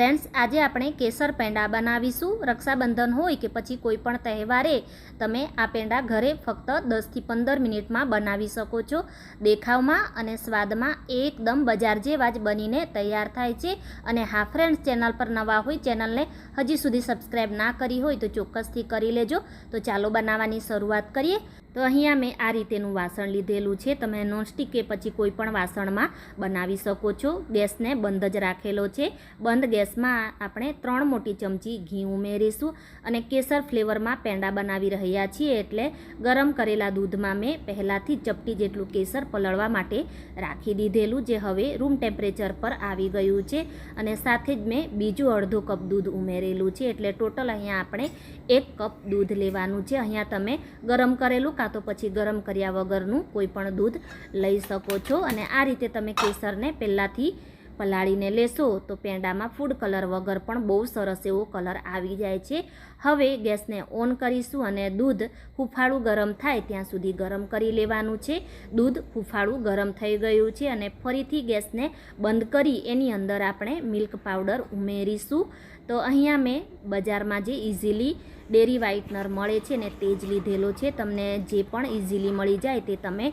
Friends, આજે આપણે કેસર પેંડા બનાવીશું. રક્ષાબંધન હોય કે પછી કોઈ પણ તહેવારે તમે આ પેંડા ઘરે ફક્ત દસથી પંદર મિનિટમાં બનાવી શકો છો. દેખાવમાં અને સ્વાદમાં એકદમ બજાર જેવા જ બનીને તૈયાર થાય છે. અને હા, ફ્રેન્ડ્સ, ચેનલ પર નવા હોય, ચેનલને હજી સુધી સબસ્ક્રાઈબ ના કરી હોય તો ચોક્કસથી કરી લેજો. તો ચાલો બનાવવાની શરૂઆત કરીએ. તો અહીંયા મેં આ રીતેનું વાસણ લીધેલું છે. તમે નોનસ્ટિક કે પછી કોઈ પણ વાસણમાં બનાવી શકો છો. ગેસને બંધ જ રાખેલો છે. બંધ ગેસમાં આપણે ત્રણ મોટી ચમચી ઘી ઉમેરીશું અને કેસર ફ્લેવરમાં પેંડા બનાવી રહ્યા છીએ એટલે ગરમ કરેલા દૂધમાં મેં પહેલાંથી ચપટી જેટલું કેસર પલળવા માટે રાખી દીધેલું, જે હવે રૂમ ટેમ્પરેચર પર આવી ગયું છે અને સાથે જ મેં બીજું અડધો કપ દૂધ ઉમેરેલું છે એટલે ટોટલ અહીંયા આપણે એક કપ દૂધ લેવાનું છે. અહીંયા તમે ગરમ કરેલું કાં તો પછી ગરમ કર્યા વગરનું કોઈ પણ દૂધ લઈ શકો છો અને આ રીતે તમે કેસરને પહેલાંથી પલાળીને લેશો તો પેંડામાં ફૂડ કલર વગર પણ બહુ સરસ એવો કલર આવી જાય છે. હવે ગેસને ઓન કરીશું અને દૂધ હુફાળું ગરમ થાય ત્યાં સુધી ગરમ કરી લેવાનું છે. દૂધ હુફાળું ગરમ થઈ ગયું છે અને ફરીથી ગેસને બંધ કરી એની અંદર આપણે મિલ્ક પાવડર ઉમેરીશું. તો અહીંયા મેં બજારમાં જે ઇઝીલી ડેરી વ્હાઇટનર મળે છે ને તે જ લીધેલો છે. તમને જે પણ ઇઝીલી મળી જાય તે તમે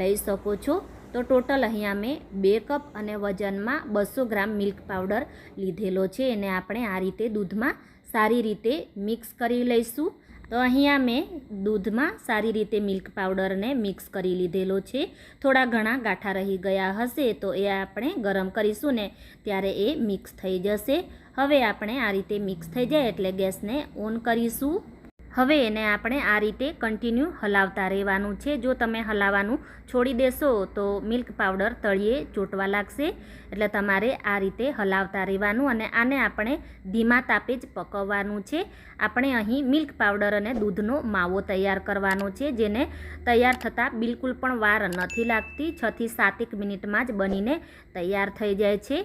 લઈ શકો છો. તો ટોટલ અહીંયા મેં બે કપ અને વજનમાં બસો ગ્રામ મિલ્ક પાવડર લીધેલો છે. એને આપણે આ રીતે દૂધમાં સારી રીતે મિક્સ કરી લઈશું. તો અહીંયા મેં દૂધમાં સારી રીતે મિલ્ક પાવડરને મિક્સ કરી લીધેલો છે. થોડા ઘણા ગાંઠા રહી ગયા હશે તો એ આપણે ગરમ કરીશું ને ત્યારે એ મિક્સ થઈ જશે. હવે આપણે આ રીતે મિક્સ થઈ જાય એટલે ગેસને ઓન કરીશું. હવે એને આપણે આ રીતે કન્ટિન્યુ હલાવતા રહેવાનું છે. જો તમે હલાવવાનું છોડી દેશો, તો મિલ્ક પાવડર તળિયે ચોંટવા લાગશે. એટલે તમારે આ રીતે હલાવતા રહેવાનું અને આને આપણે ધીમા તાપે જ પકવવાનું છે. આપણે અહીં મિલ્ક પાવડર અને દૂધનો માવો તૈયાર કરવાનો છે, જેને તૈયાર થતાં બિલકુલ પણ વાર નથી લાગતી. છથી સાતેક મિનિટમાં જ બનીને તૈયાર થઈ જાય છે.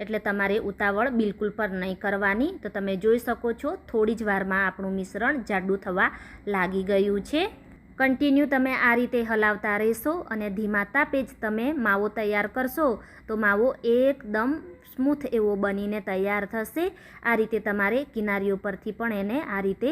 એટલે તમારે ઉતાવળ બિલકુલ પર નહીં કરવાની. તો તમે જોઈ શકો છો, થોડી જ વારમાં આપણું મિશ્રણ જાડું થવા લાગી ગયું છે. કન્ટિન્યુ તમે આ રીતે હલાવતા રહેશો અને ધીમા તાપે જ તમે માવો તૈયાર કરશો. તો માવો એકદમ સ્મૂથ એવો બનીને તૈયાર થશે. આ રીતે તમારે કિનારીઓ પરથી પણ એને આ રીતે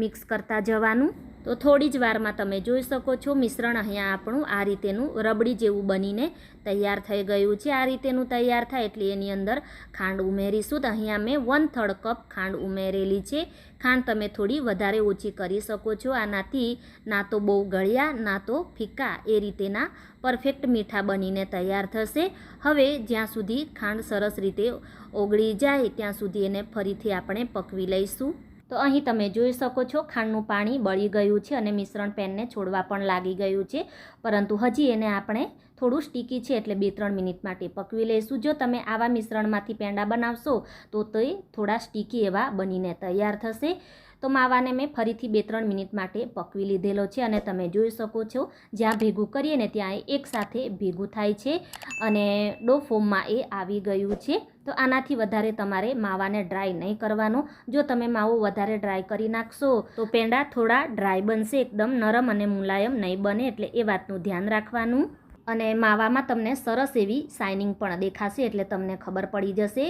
મિક્સ કરતા જવાનું. તો થોડી જ વારમાં તમે જોઈ શકો છો મિશ્રણ અહીંયા આપણું આ રીતેનું રબડી જેવું બનીને તૈયાર થઈ ગયું છે. આ રીતેનું તૈયાર થાય એટલે એની અંદર ખાંડ ઉમેરીશું. તો અહીંયા મેં વન થર્ડ કપ ખાંડ ઉમેરેલી છે. ખાંડ તમે થોડી વધારે ઓછી કરી શકો છો. આનાથી ના તો બહુ ગળ્યા, ના તો ફીકા. એ રીતેના પરફેક્ટ મીઠા બનીને તૈયાર થશે. હવે જ્યાં સુધી ખાંડ સરસ રીતે ઓગળી જાય ત્યાં સુધી એને ફરીથી આપણે પકવી લઈશું. તો અહીં તમે જોઈ શકો છો, ખાંડનું પાણી બળી ગયું છે અને મિશ્રણ પેનને છોડવા પણ લાગી ગયું છે. પરંતુ હજી એને આપણે થોડું સ્ટીકી છે એટલે બે ત્રણ મિનિટ માટે પકવી લઈશું. જો તમે આવા મિશ્રણમાંથી પેંડા બનાવશો, તો તે થોડા સ્ટીકી એવા બનીને તૈયાર થશે. તો માવાને મેં ફરીથી બે ત્રણ મિનિટ માટે પકવી લીધેલો છે અને તમે જોઈ શકો છો, જ્યાં ભેગું કરીએ ને ત્યાં એકસાથે ભેગું થાય છે અને ડો ફોર્મમાં એ આવી ગયું છે. તો આનાથી વધારે તમારે માવાને ડ્રાય નહીં કરવાનો. જો તમે માવો વધારે ડ્રાય કરી નાખશો, તો પેંડા થોડા ડ્રાય બનશે, એકદમ નરમ અને મુલાયમ નહીં બને એટલે એ વાતનું ધ્યાન રાખવાનું. અને માવામાં તમને સરસ એવી શાઇનિંગ પણ દેખાશે એટલે તમને ખબર પડી જશે.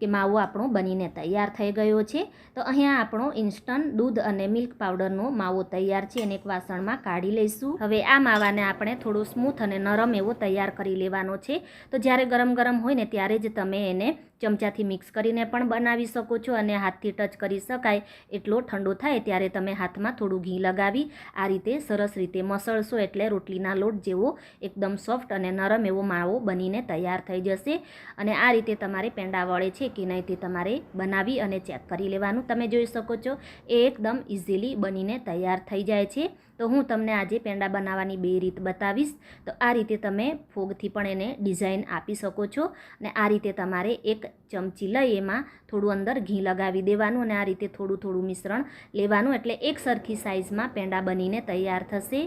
કે માવો આપણો બનીને તૈયાર થઈ ગયો છે. તો અહીંયા આપણો ઇન્સ્ટન્ટ દૂધ અને મિલ્ક પાવડરનો માવો તૈયાર છે. એને એક વાસણમાં કાઢી લઈશું. હવે આ માવાને આપણે થોડો સ્મૂથ અને નરમ એવો તૈયાર કરી લેવાનો છે. તો જ્યારે ગરમ ગરમ હોય ને ત્યારે જ તમે એને ચમચાથી મિક્સ કરીને પણ બનાવી શકો છો અને હાથથી ટચ કરી શકાય એટલો ઠંડો થાય ત્યારે તમે હાથમાં થોડું ઘી લગાવી. આ રીતે સરસ રીતે મસળશો એટલે રોટલીના લોટ જેવો એકદમ સોફ્ટ અને નરમ એવો માવો બનીને તૈયાર થઈ જશે. અને આ રીતે તમારે પેંડા વળે છે કે નહીં તે તમારે બનાવી અને ચેક કરી લેવાનું. તમે જોઈ શકો છો, એ એકદમ ઇઝીલી બનીને તૈયાર થઈ જાય છે. તો હું તમને આજે પેંડા બનાવવાની બે રીત બતાવીશ. તો આ રીતે તમે ફોગથી પણ એને ડિઝાઇન આપી શકો છો અને આ રીતે તમારે એક ચમચી લઈ એમાં થોડું અંદર ઘી લગાવી દેવાનું અને આ રીતે થોડું થોડું મિશ્રણ લેવાનું. એટલે એક સરખી સાઇઝમાં પેંડા બનીને તૈયાર થશે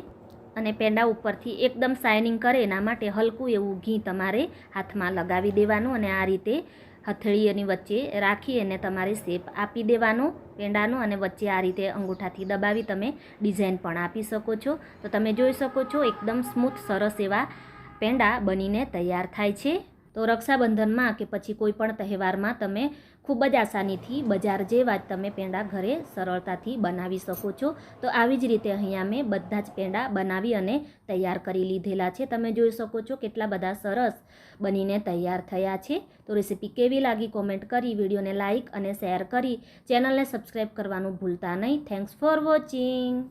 અને પેંડા ઉપરથી એકદમ શાઇનિંગ કરે એના માટે હલકું એવું ઘી તમારે હાથમાં લગાવી દેવાનું અને આ રીતે હથેળીની વચ્ચે રાખી અને તમારે શેપ આપી દેવાનો, પેંડાનો અને વચ્ચે આ રીતે અંગૂઠાથી દબાવી તમે ડિઝાઇન પણ આપી શકો છો. તો તમે જોઈ શકો છો, એકદમ સ્મૂથ, સરસ એવા પેંડા બનીને તૈયાર થાય છે. તો રક્ષાબંધનમાં કે પછી કોઈ પણ તહેવારમાં તમે ખૂબ જ આસાનીથી બજાર જેવા જ તમે પેંડા ઘરે સરળતાથી બનાવી શકો છો. તો આવી જ રીતે અહીંયા મેં બધા જ પેંડા બનાવી અને તૈયાર કરી લીધેલા છે. તમે જોઈ શકો છો કેટલા બધા સરસ બનીને તૈયાર થયા છે. તો રેસીપી કેવી લાગી કોમેન્ટ કરી, વિડીયોને લાઇક અને શેર કરી, ચેનલને સબસ્ક્રાઈબ કરવાનું ભૂલતા નહીં. Thanks for watching.